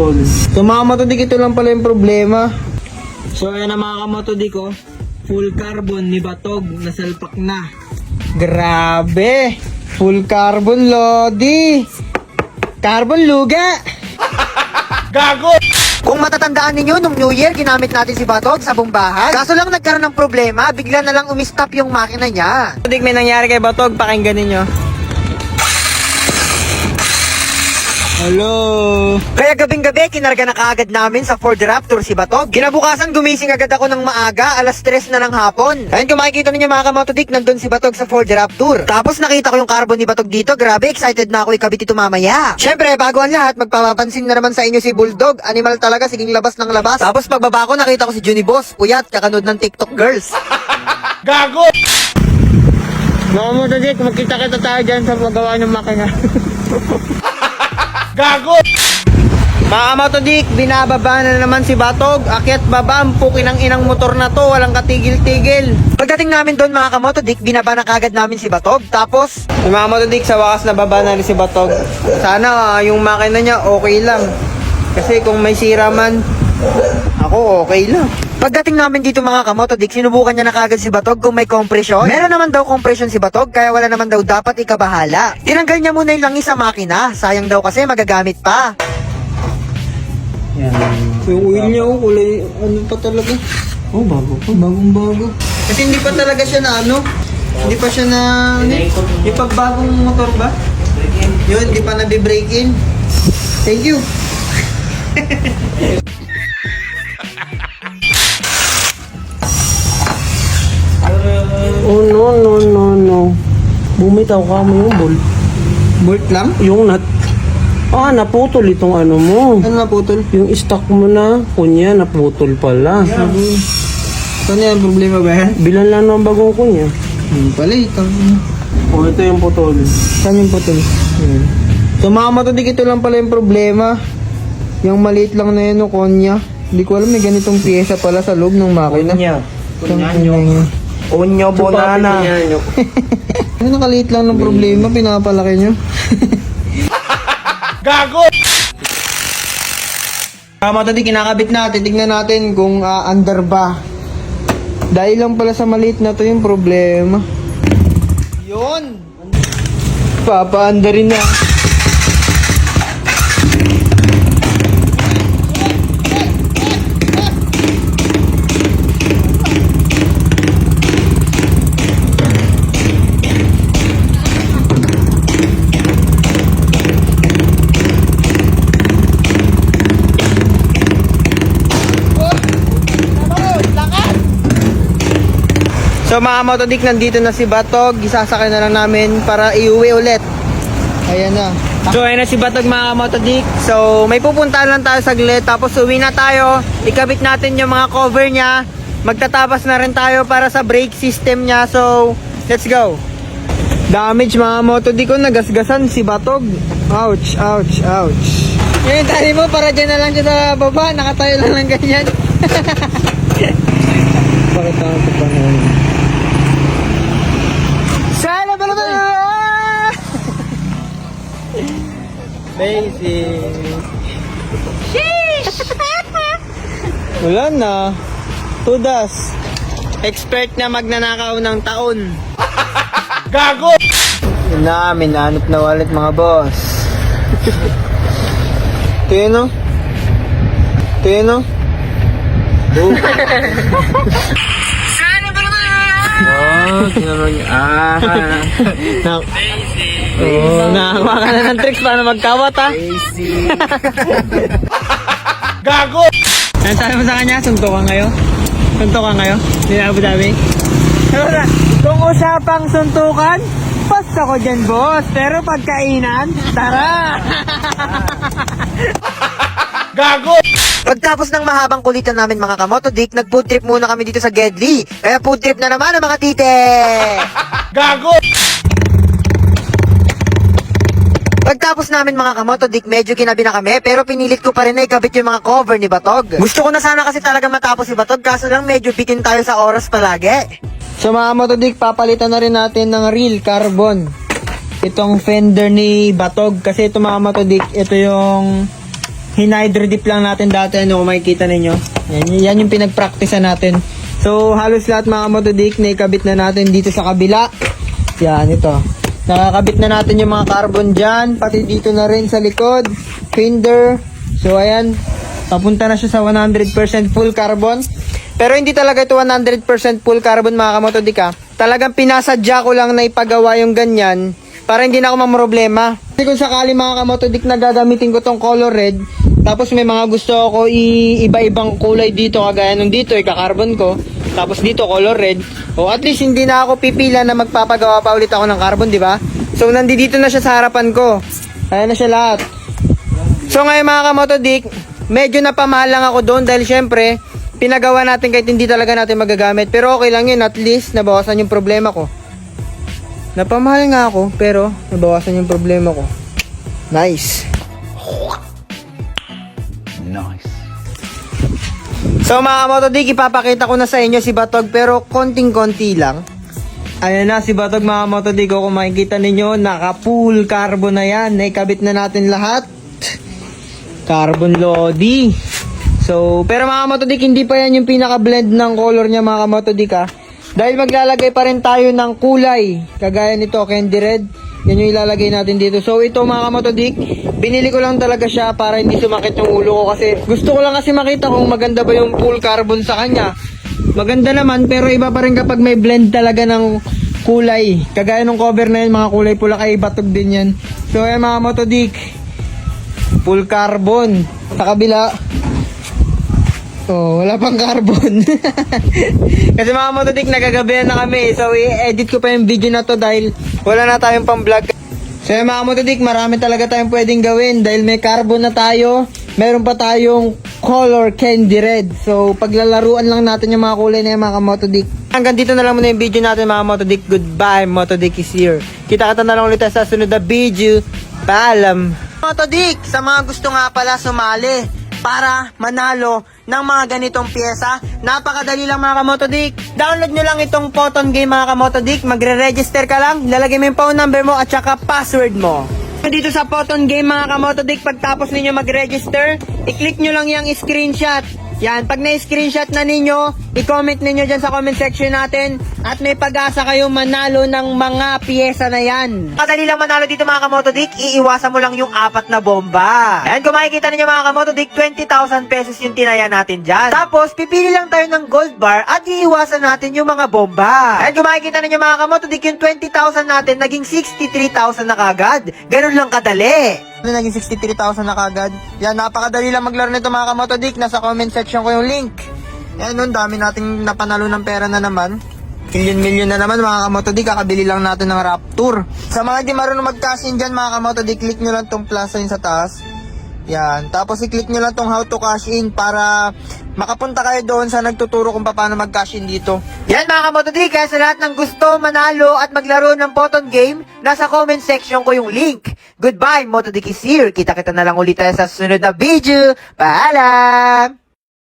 putol. So mga kamatodik, ito lang pala yung problema. So ayan ang mga kamatodik ko. Full carbon ni Batog, nasalpak na. Grabe! Full carbon, Lodi! Carbon luga! Kung matatandaan ninyo, nung New Year, ginamit natin si Batog sa buong bahay. Kaso lang nagkaroon ng problema, bigla na lang umistop yung makina niya. Kamatodik, may nangyari kay Batog, pakinggan ninyo. Hello! Kaya gabing-gabi, kinarga na kaagad namin sa Ford Raptor si Batog. Kinabukasan, gumising agad ako ng maaga, alas 3 na ng hapon. Ayun, kung makikita ninyo mga kamotodik, nandun si Batog sa Ford Raptor. Tapos nakita ko yung carbon ni Batog dito, grabe, excited na ako ikabit ito mamaya. Syempre, bago ang lahat, magpapapansin na naman sa inyo si Bulldog. Animal talaga, siging labas ng labas. Tapos pagbaba ko, nakita ko si Juni Boss, puyat, kakanood ng TikTok girls. Mga kamatodik, magkita-kita tayo dyan sa paggawa ng makina. Mga kamatodik, binababa na naman si Batog. Akyat baba, ang pukin ng inang motor na to. Walang katigil-tigil. Pagdating namin doon mga kamotodik, binaba na kagad namin si Batog. Tapos, Yung mga kamatodik, sa wakas na baba na rin si Batog. Sana ah, yung makina niya okay lang. Kasi kung may sira man, ako okay lang. Pagdating namin dito mga kamotodik, sinubukan niya na kagad si Batog kung may compression. Meron naman daw compression si Batog, kaya wala naman daw dapat ikabahala. Tinanggal niya muna yung langis sa makina. Sayang daw kasi magagamit pa. Yan. Yung oil niya, oh, kulay, ano pa talaga? Oh, bago pa. Bagong bago. Kasi hindi pa talaga siya na ano, hindi pa siya na, ano, yung pagbagong motor ba? Yun, hindi pa nabi-break in. Thank you. Bumitaw ka mo yung bolt. Bolt lang? Yung nut. Ah, naputol itong ano mo. Ano na putol? Yung stock mo na, kunya, naputol pala. Ano yan, problema ba yan? Bilan lang ng bagong kunya. Yung pala, ito. Oh, ito yung putol. Saan yung putol? Yan. So mga matudik, ito lang pala yung problema. Yung maliit lang na yun, no, konya. Hindi ko alam, may ganitong pyesa pala sa loob ng makina. Kunya niya. Onyo, bonana. Ano nakaliit lang ng problema, pinapalaki nyo. Gago! Tama tadi kinakabit natin, tignan natin kung ah, under ba. Dahil lang pala sa maliit na to yung problema. Yun! Papa-under na. So mga motodik, nandito na si Batog. Isasakay na lang namin para iuwi ulit. Ayan na. So ayan na si Batog mga motodik. So may pupuntahan lang tayo saglit. Tapos uwi na tayo. Ikabit natin yung mga cover niya. Magtatapas na rin tayo para sa brake system niya. So let's go. Damage mga motodik ko. Nagasgasan si Batog. Ouch, ouch, ouch. Yan yung tali mo para dyan na lang siya sa baba. Nakatayo lang lang ganyan. Bakit ako pa ngayon? Sana ba naman? Basic. Wala na. Tudas. Expert na magnanakaw ng taon. Gago! Yun na, minanap na wallet mga boss. Ito yun o. Ito yun o. Oh, tinanong niya. Ah. na, oh, nakakuha ka na ng tricks para magkawat ha. Gago! Ano tayo mo sa kanya? Suntukan kayo? Suntukan kayo? Hindi na Abu Dhabi? Kung usapang suntukan, pas ako dyan boss. Pero pagkainan, tara! Pagtapos ng mahabang kulitan namin mga kamotodik, nag-food trip muna kami dito sa Gedli. Kaya food trip na naman ang mga tite! Pagtapos namin mga kamotodik, medyo kinabi na kami, pero pinilit ko pa rin na ikabit yung mga cover ni Batog. Gusto ko na sana kasi talaga matapos si Batog, kaso lang medyo bitin tayo sa oras palagi. So mga motodik, papalitan na rin natin ng real carbon. Itong fender ni Batog. Kasi ito mga motodik, ito yung hinydro dip lang natin dati, ano, kung makikita ninyo. Yan, yan yung pinag-practice natin. So, halos lahat mga kamotodik, naikabit na natin dito sa kabila. Yan, ito. Nakakabit na natin yung mga carbon dyan, pati dito na rin sa likod, fender. So, ayan, papunta na siya sa 100% full carbon. Pero hindi talaga ito 100% full carbon mga kamotodik ha. Talagang pinasadya ko lang na ipagawa yung ganyan para hindi na ako mamroblema. Kasi kung sakali mga kamotodik na gagamitin ko tong color red, tapos may mga gusto ako i- iba-ibang kulay dito kagaya nung dito, ika-carbon ko. Tapos dito color red. O at least hindi na ako pipila na magpapagawa pa ulit ako ng carbon, di ba? So nandito na siya sa harapan ko. Ayan na siya lahat. So ngayon mga kamotodik, medyo napamahal lang ako doon dahil syempre, pinagawa natin kahit hindi talaga natin magagamit. Pero okay lang yun, at least nabawasan yung problema ko. Napamahal nga ako, pero nabawasan yung problema ko. Nice. So mga kamotodik, ipapakita ko na sa inyo si Batog pero konting-konti lang. Ayan na si Batog mga kamotodik, oh, kung makikita ninyo, naka full carbon na yan. Naikabit na natin lahat. Carbon Lodi. So, pero mga kamotodik, hindi pa yan yung pinaka-blend ng color niya mga kamotodik ha. Dahil maglalagay pa rin tayo ng kulay. Kagaya nito, candy red. Yan yung ilalagay natin dito. So, ito mga kamotodik, binili ko lang talaga siya para hindi sumakit yung ulo ko. Kasi gusto ko lang kasi makita kung maganda ba yung full carbon sa kanya. Maganda naman, pero iba pa rin kapag may blend talaga ng kulay. Kagaya ng cover na yun, mga kulay pula kay batog din yan. So, ayan mga motodik, full carbon. Sa kabila, Oh, wala pang carbon. Kasi mga motodik, nagagabihan na kami. So, i-edit ko pa yung video na to dahil wala na tayong pang vlog. So, yung mga motodik, marami talaga tayong pwedeng gawin dahil may carbon na tayo. Meron pa tayong color candy red. So, paglalaruan lang natin yung mga kulay na yung mga motodik. Hanggang dito na lang muna yung video natin mga motodik. Goodbye, motodik is here. Kita-kita na lang ulit sa sunod na video. Paalam. Motodik, sa mga gusto nga pala sumali para manalo ng mga ganitong pyesa. Napakadali lang mga kamotodik. Download nyo lang itong Photon Game mga kamotodik. Magre-register ka lang, lalagay mo yung phone number mo at saka password mo. Dito sa Photon Game mga kamotodik, pagtapos ninyo mag-register, i-click nyo lang yung screenshot. Yan, pag na-screenshot na ninyo, i-comment ninyo dyan sa comment section natin at may pag-asa kayo manalo ng mga pyesa na yan. Kadali lang manalo dito mga kamotodik, iiwasan mo lang yung apat na bomba. And kung makikita ninyo mga kamotodik, 20,000 pesos yung tinaya natin dyan. Tapos, pipili lang tayo ng gold bar at iiwasan natin yung mga bomba. And kung makikita ninyo mga kamotodik, yung 20,000 natin, naging 63,000 na kagad. Ganun lang kadali. Ano naging 63,000 na kagad? Yan, napakadali lang maglaro nito mga kamotodik. Nasa comment section ko yung link. Yan nun, dami nating napanalo ng pera na naman. Million-million na naman mga kamotodik. Kakabili lang natin ng Raptor. Sa mga di marunong mag-cash in dyan mga kamotodik, click nyo lang tong plus sign sa taas. Yan. Tapos i-click nyo lang tong how to cash in para makapunta kayo doon sa nagtuturo kung paano mag-cash in dito. Yan mga kamotodik, kaya sa lahat ng gusto manalo at maglaro ng Photon Game, nasa comment section ko yung link. Goodbye, Motodik is here. Kita-kita na lang ulit tayo sa susunod na video. Paalam!